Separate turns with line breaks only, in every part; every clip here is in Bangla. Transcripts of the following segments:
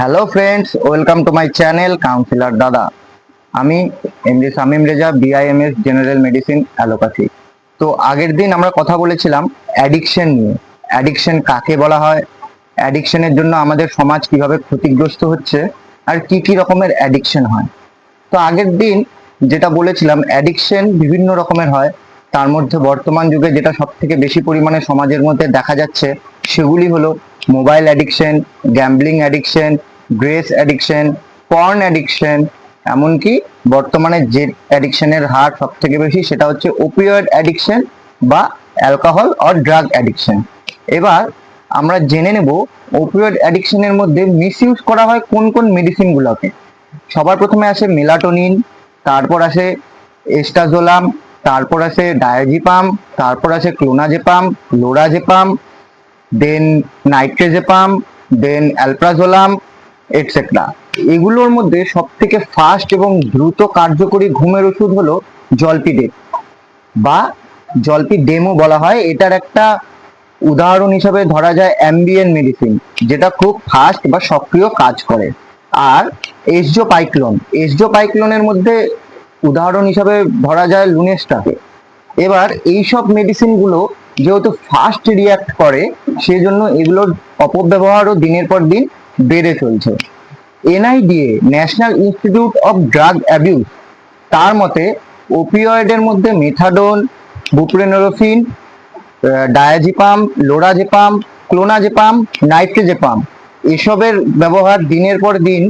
Hello friends welcome to my channel councillor দাদা আমি MD Samim Reza BIMS general medicine allopathy তো আগের দিন আমরা কথা বলেছিলাম অ্যাডিকশন নিয়ে। অ্যাডিকশন কাকে বলা হয়? অ্যাডিকশনের জন্য আমাদের সমাজ কীভাবে ক্ষতিগ্রস্ত হচ্ছে? আর কি কি রকমের অ্যাডিকশন হয়? তো আগের দিন যেটা বলেছিলাম অ্যাডিকশন বিভিন্ন রকমের হয়। তার মধ্যে বর্তমান যুগে যেটা সব থেকে বেশি পরিমাণে সমাজের মধ্যে দেখা যাচ্ছে, সেগুলি হলো mobile addiction gambling addiction grace addiction porn addiction এমনকি বর্তমানে যে অ্যাডিকশনের হার সব থেকে বেশি সেটা হচ্ছে ওপিওয়েড অ্যাডিকশন বা অ্যালকোহল অর ড্রাগ অ্যাডিকশন এবার আমরা জেনে নেব ওপিওয়েড অ্যাডিকশনের মধ্যে মিসইউজ করা হয় কোন কোন মেডিসিনগুলোকে সবার প্রথমে আসে মেলাটোনিন তারপর আসে এস্টাজোলাম তারপর আসে ডায়াজিপাম তারপর আসে clonazepam lorazepam then nitrazepam then alprazolam etcetera এগুলোর মধ্যে সব থেকে ফাস্ট এবং দ্রুত কার্যকরী ঘুমের ওষুধ হলো জলপিডেপ বা জলপি ডেমো বলা হয়। এটার একটা উদাহরণ হিসাবে ধরা যায় অ্যাম্বিয়েন মেডিসিন, যেটা খুব ফাস্ট বা সক্রিয় কাজ করে। আর এসজো পাইক্লোন এসজো পাইক্লোনের মধ্যে উদাহরণ হিসাবে ধরা যায় লুনেস্টাকে। এবার এইসব মেডিসিনগুলো যেহেতু ফাস্ট রিয়াক্ট করে সেই জন্য এগুলোর অপব্যবহারও দিনের পর দিন বেড়ে চলছে। NIDA national institute of drug abuse, তার মতে ওপিওয়েডের মধ্যে methadone, buprenorphine diazepam, lorazepam, clonazepam, nitrazepam, এসবের ব্যবহার দিনের পর দিন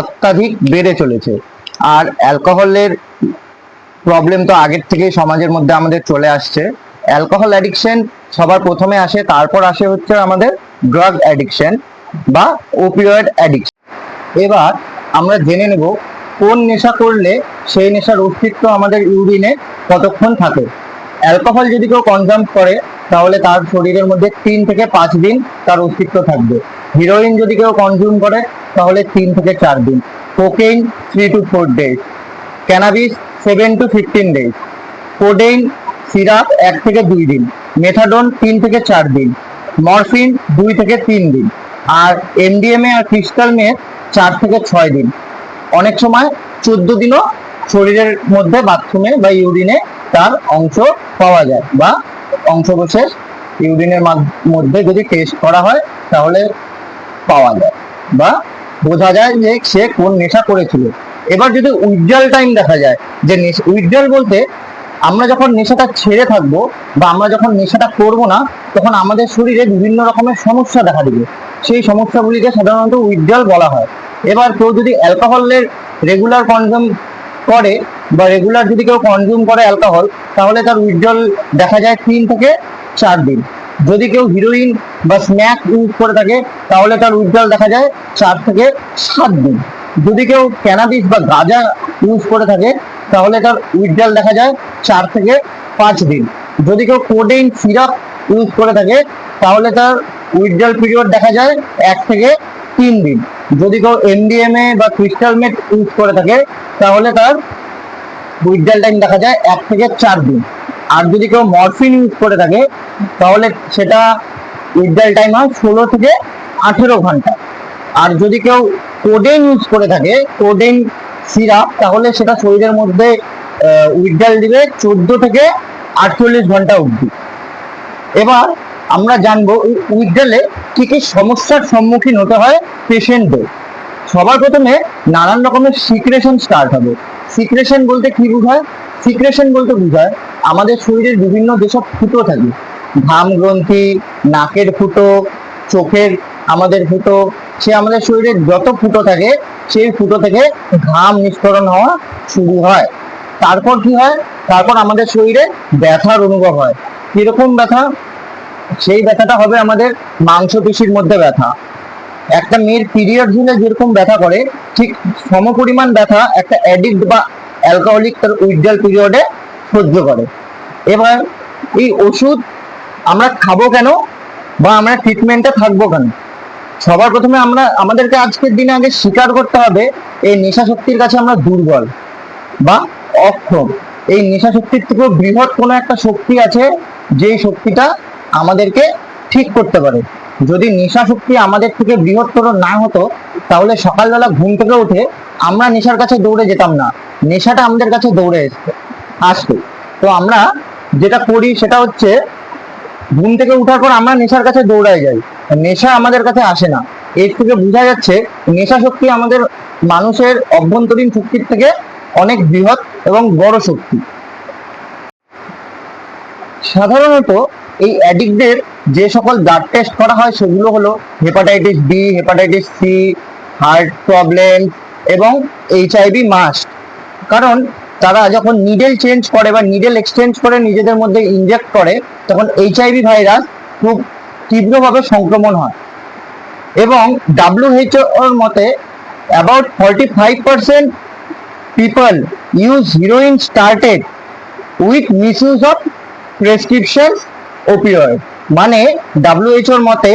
অত্যাধিক বেড়ে চলেছে। আর অ্যালকোহলের প্রবলেম তো আগের থেকেই সমাজের মধ্যে আমাদের চলে আসছে। অ্যালকোহল অ্যাডিকশন সবার প্রথমে আসে, তারপর আসে হচ্ছে আমাদের ড্রাগ অ্যাডিকশন। বা ওপিওয়েড অ্যাডিকশন এবার আমরা জেনে নেব কোন নেশা করলে সেই নেশার অস্তিত্ব আমাদের ইউরিনে কতক্ষণ থাকে। অ্যালকোহল যদি কেউ কনজাম করে, তাহলে তার শরীরের মধ্যে তিন থেকে পাঁচ দিন তার অস্তিত্ব থাকবে। হিরোইন যদি কেউ কনজিউম করে, তাহলে তিন থেকে চার দিন। Cocaine three to four days cannabis seven to fifteen days codeine syrup এক থেকে দুই দিন। মেথাডন তিন থেকে চার দিন। মরফিন দুই থেকে তিন দিন। আর এমডিএমএ আর ক্রিস্টাল মেথ চার থেকে ছয় দিন। অনেক সময় চোদ্দ দিনও শরীরের মধ্যে বাথরুমে বা ইউরিনে তার অংশ পাওয়া যায় বা অংশবিশেষ ইউরিনের মধ্যে যদি টেস্ট করা হয় তাহলে পাওয়া যায় বা বোঝা যায় যে সে কোন নেশা করেছিল। এবার যদি উইথড্রল টাইম দেখা যায়, যে উইথড্রল বলতে আমরা যখন নেশাটা ছেড়ে থাকব বা আমরা যখন নেশাটা করব না, তখন আমাদের শরীরে বিভিন্ন রকমের সমস্যা দেখা দেবে। সেই সমস্যাগুলিকে সাধারণত উইথড্রল বলা হয়। এবার কেউ যদি অ্যালকোহলের রেগুলার কনজিউম করে বা রেগুলার যদি কেউ কনজিউম করে অ্যালকোহল, তাহলে তার উইথড্রল দেখা যায় তিন থেকে চার দিন। যদি কেউ হিরোইন বা স্ন্যাক ইউজ করে থাকে, তাহলে তার উইথড্রল দেখা যায় চার থেকে সাত দিন। যদি কেউ ক্যানাবিস বা গাঁজা ইউজ করে থাকে তাহলে তার উইথড্রল দেখা যায় চার থেকে পাঁচ দিন। যদি কেউ কোডেইন সিরাপ ইউজ করে থাকে, তাহলে তার উইথড্রল পিরিয়ড দেখা যায় এক থেকে তিন দিন। যদি কেউ এমডিএমএ বা ক্রিস্টাল মেট ইউজ করে থাকে, তাহলে তার উইথড্রল টাইম দেখা যায় এক থেকে চার দিন। আর যদি কেউ মরফিন ইউজ করে থাকে, তাহলে সেটা উইথড্রল টাইম হয় ষোলো থেকে আঠেরো ঘণ্টা। আর যদি কেউ কোডেন ইউজ করে থাকে কোডেন সিরাপ, তাহলে সেটা শরীরের মধ্যে উইথড্রল দিবে চোদ্দ থেকে আটচল্লিশ ঘণ্টা অবধি। এবার আমরা জানব উইথড্রলে কি কি সমস্যার সম্মুখীন হতে হয় পেশেন্টদের। সবার প্রথমে নানান রকমের সিক্রেশন স্টার্ট হবে। সিক্রেশন বলতে কি বোঝায়? সিক্রেশন বলতে বোঝায় আমাদের শরীরের বিভিন্ন যেসব ফুটো থাকে, ঘাম গ্রন্থি, নাকের ফুটো, চোখের আমাদের ফুটো, সে আমাদের শরীরের যত ফুটো থাকে সেই ফুটো থেকে ঘাম নিষ্করণ হওয়া শুরু হয়। তারপর কি হয়? তারপর আমাদের শরীরে ব্যথার অনুভব হয়। কীরকম ব্যথা? সেই ব্যথাটা হবে আমাদের মাংসপেশির মধ্যে ব্যথা। একটা মেয়ের পিরিয়ড হলে যেরকম ব্যথা করে, ঠিক সমপরিমাণ ব্যথা একটা অ্যাডিক্ট বা অ্যালকোহলিক তার উইথড্রল পিরিয়ডে সহ্য করে। এবার এই ওষুধ আমরা খাব কেন? বা আমরা ট্রিটমেন্টে থাকব কেন? সবার প্রথমে আমরা, আমাদেরকে আজকের দিনে আগে স্বীকার করতে হবে, এই নেশা শক্তির কাছে আমরা দুর্বল বা অক্ষম। এই নেশা শক্তির থেকেও বৃহৎ কোনো একটা শক্তি আছে যেই শক্তিটা আমাদেরকে ঠিক করতে পারে। যদি নেশা শক্তি আমাদের থেকে বৃহত্তর না হতো, তাহলে সকালবেলা ঘুম থেকে উঠে আমরা নেশার কাছে দৌড়ে যেতাম না। নেশাটা আমাদের কাছে দৌড়ে আসতো। তো আমরা যেটা করি সেটা হচ্ছে, ঘুম থেকে উঠার পর আমরা নেশার কাছে দৌড়ায় যাই। নেশা আমাদের কাছে আসে না। এর থেকে বোঝা যাচ্ছে, নেশা শক্তি আমাদের মানুষের অভ্যন্তরীণ শক্তির থেকে অনেক বৃহৎ এবং বড় শক্তি। সাধারণত এই অ্যাডিক্টদের যে সকল ব্লাড টেস্ট করা হয়, সেগুলো হলো hepatitis B hepatitis C heart problem এবং এইচআইভি মাস্ট কারণ তারা যখন নিডেল চেঞ্জ করে বা নিডেল এক্সচেঞ্জ করে নিজেদের মধ্যে ইনজেক্ট করে, তখন এইচআইভি ভাইরাস খুব তীব্রভাবে সংক্রমণ হয়। এবং ডাব্লিউএইচওর মতে about forty five percent people use heroin started with misuse of prescription opioid মানে ডাব্লিউএইচওর মতে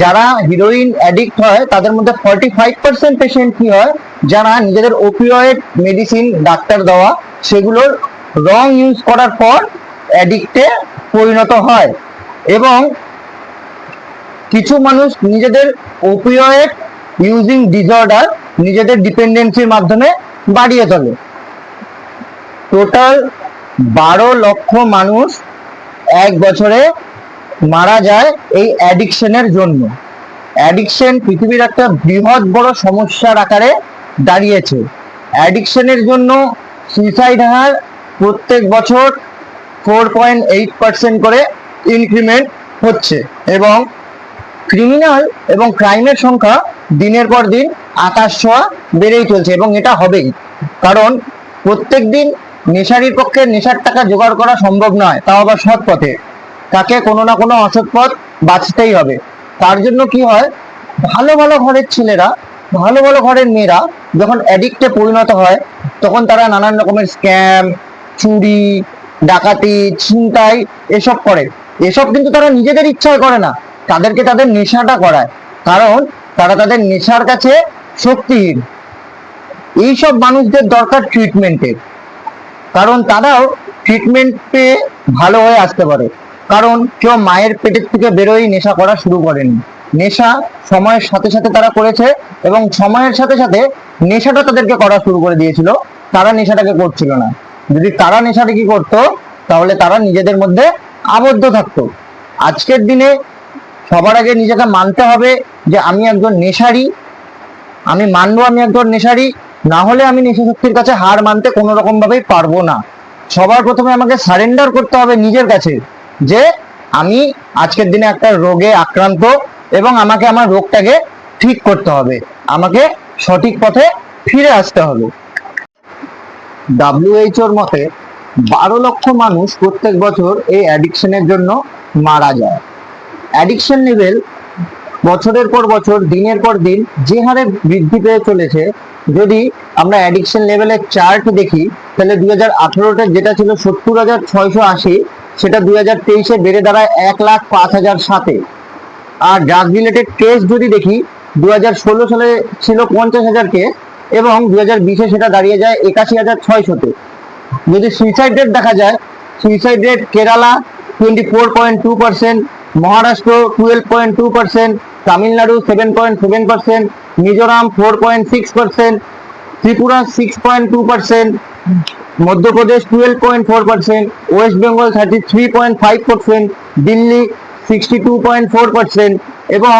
যারা হিরোইন অ্যাডিক্ট হয়, তাদের মধ্যে ফর্টি ফাইভ পার্সেন্ট পেশেন্ট কি হয়? যারা নিজেদের ওপিওয়েড মেডিসিন ডাক্তার দেওয়া, সেগুলোর রং ইউজ করার পর অ্যাডিক্টে পরিণত হয়। এবং কিছু মানুষ নিজেদের ওপিওয়েড ইউজিং ডিসঅর্ডার নিজেদের ডিপেন্ডেন্সির মাধ্যমে বাড়িয়ে তোলে। টোটাল বারো লক্ষ মানুষ এক বছরে মারা যায় এই অ্যাডিকশনের জন্য। অ্যাডিকশন পৃথিবীর একটা বৃহৎ বড় সমস্যার আকারে দাঁড়িয়েছে। অ্যাডিকশনের জন্য সুইসাইড হার প্রত্যেক বছর ফোর পয়েন্ট এইট পার্সেন্ট করে ইনক্রিমেন্ট হচ্ছে এবং ক্রিমিনাল এবং ক্রাইমের সংখ্যা দিনের পর দিন আকাশ ছোঁয়া বেড়েই চলছে এবং এটা হবেই। কারণ প্রত্যেক দিন নেশারির পক্ষে নেশার টাকা জোগাড় করা সম্ভব নয়, তাও আবার সৎ পথে। তাকে কোনো না কোনো অসৎ পথ বাঁচতেই হবে। তার জন্য কি হয়? ভালো ভালো ঘরের ছেলেরা, ভালো ভালো ঘরের মেয়েরা যখন অ্যাডিক্টে পরিণত হয়, তখন তারা নানান রকমের স্ক্যাম চুরি, ডাকাতি, ছিনতাই এসব করে। এসব কিন্তু তারা নিজেদের ইচ্ছায় করে না। তাদেরকে তাদের নেশাটা করায়। কারণ তারা তাদের নেশার কাছে শক্তিহীন। এইসব মানুষদের দরকার ট্রিটমেন্টের কারণ তারাও ট্রিটমেন্ট পেয়ে ভালো হয়ে আসতে পারে। কারণ কেউ মায়ের পেটের থেকে বেরোই নেশা করা শুরু করেনি। নেশা সময়ের সাথে সাথে তারা করেছে এবং সময়ের সাথে সাথে নেশাটা তাদেরকে করা শুরু করে দিয়েছিল। তারা নেশাটাকে করছিল না। যদি তারা নেশাটা কি করতো, তাহলে তারা নিজেদের মধ্যে আবদ্ধ থাকতো। আজকের দিনে সবার আগে নিজেকে মানতে হবে যে আমি একজন নেশারি, আমি মানবো আমি একজন নেশারি, না হলে আমি নেশা শক্তির কাছে হার মানতে কোনো রকম ভাবেই পারব না। সবার প্রথমে আমাকে সারেন্ডার করতে হবে নিজের কাছে যে আমি আজকের দিনে একটা রোগে আক্রান্ত এবং আমাকে আমার রোগটাকে ঠিক করতে হবে, আমাকে সঠিক পথে ফিরে আসতে হবে। ডাব্লিউএইচওর মতে বারো লক্ষ মানুষ প্রত্যেক বছর এই অ্যাডিকশনের জন্য মারা যায়। অ্যাডিকশন লেভেল বছরের পর বছর, দিনের পর দিন যে হারে বৃদ্ধি পেয়ে চলেছে, যদি আমরা অ্যাডিকশন লেভেলের চার্ট দেখি, তাহলে দুই হাজার আঠারোতে যেটা ছিল সত্তর হাজার ছয়শো আশি, সেটা দুই হাজার তেইশে বেড়ে দাঁড়ায় এক লাখ পাঁচ হাজার সাতে। আর ড্রাগ রিলেটেড কেস যদি দেখি দু হাজার ষোলো সালে ছিল পঞ্চাশ হাজার কেস এবং দু হাজার বিশে সেটা দাঁড়িয়ে যায় একাশি হাজার ছয়শোতে। যদি সুইসাইড রেট দেখা যায় suicide rate Kerala twenty four point two percent Maharashtra twelve point two percent Tamil Nadu seven point seven percent Mizoram four point six percent Tripura six point two percent Madhya Pradesh twelve point four percent West Bengal thirty three point five percent Delhi sixty two point four percent এবং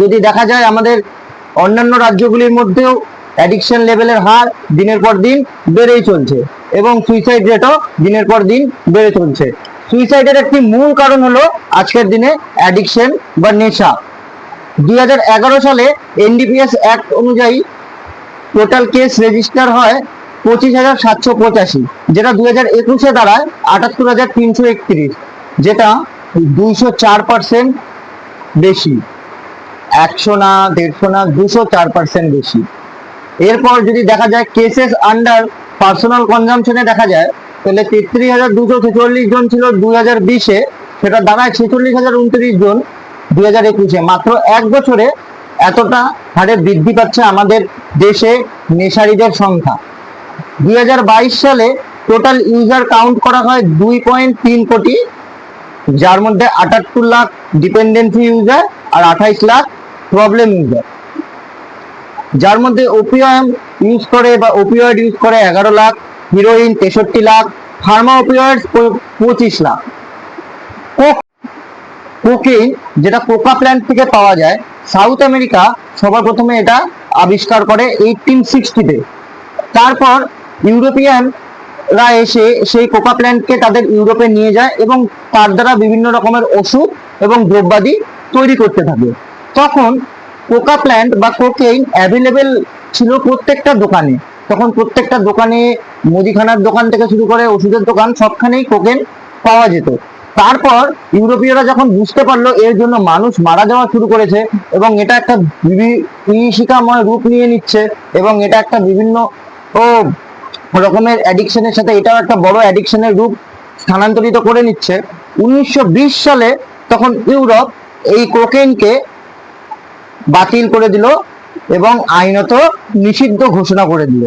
যদি দেখা যায় আমাদের অন্যান্য রাজ্যগুলির মধ্যেও অ্যাডিকশন লেভেলের হার দিনের পর দিন বেড়েই চলছে এবং সুইসাইড রেটও দিনের পর দিন বেড়ে চলছে। সুইসাইডের একটি মূল কারণ হলো আজকের দিনে অ্যাডিকশন বা নেশা। দু হাজার এগারো সালে এনডিপিএস অ্যাক্ট অনুযায়ী টোটাল কেস রেজিস্টার হয় পঁচিশ হাজার সাতশো পঁচাশি, যেটা দুই হাজার একুশে দাঁড়ায় আটাত্তর হাজার তিনশো একত্রিশ, যেটা দুইশো চার পার্সেন্ট বেশি। একশো না, দেড়শো না দুশো চার পার্সেন্ট বেশি। এরপর যদি দেখা যায় কেসেস আন্ডার পার্সোনাল কনজামশনে দেখা যায় তাহলে তেত্রিশ হাজার দুশো ছেচল্লিশ জন ছিল দুই হাজার বিশে, সেটা দাঁড়ায় ছেচল্লিশ হাজার উনত্রিশ জন দুই হাজার একুশে। মাত্র এক বছরে এতটা হারে বৃদ্ধি পাচ্ছে আমাদের দেশে নেশারিদের সংখ্যা। দুই হাজার বাইশ সালে টোটাল ইউজার কাউন্ট করা হয় দুই পয়েন্ট তিন কোটি, যার মধ্যে আটাত্তর লাখ ডিপেন্ডেন্সি ইউজার আর আঠাইশ লাখ প্রবলেম ইউজার যার মধ্যে ওপিয়াম ইউজ করে বা ওপিওয়েড ইউজ করে এগারো লাখ হিরোইন তেষট্টি লাখ ফার্মা ওপিওয়েড পঁচিশ লাখ। কোকেইন যেটা কোকা প্ল্যান্ট থেকে পাওয়া যায়, সাউথ আমেরিকা সবার প্রথমে এটা আবিষ্কার করে এইটিন সিক্সটিতে। তারপর ইউরোপিয়ানরা এসে সেই কোকা প্ল্যান্টকে তাদের ইউরোপে নিয়ে যায় এবং তার দ্বারা বিভিন্ন রকমের ওষুধ এবং দ্রব্যাদি তৈরি করতে থাকে। তখন কোকা প্ল্যান্ট বা কোকেইন অ্যাভেলেবেল ছিল প্রত্যেকটা দোকানে। তখন প্রত্যেকটা দোকানে মুদিখানার দোকান থেকে শুরু করে ওষুধের দোকান, সবখানেই কোকেন পাওয়া যেত। তারপর ইউরোপীয়রা যখন বুঝতে পারল এর জন্য মানুষ মারা যাওয়া শুরু করেছে এবং এটা একটা বিভীষিকাময় রূপ নিয়ে নিচ্ছে এবং এটা একটা বিভিন্ন, ও, রকমের অ্যাডিকশনের সাথে এটাও একটা বড় অ্যাডিকশনের রূপ স্থানান্তরিত করে নিচ্ছে। উনিশশো বিশ সালে তখন ইউরোপ এই কোকেনকে বাতিল করে দিল এবং আইনত নিষিদ্ধ ঘোষণা করে দিল।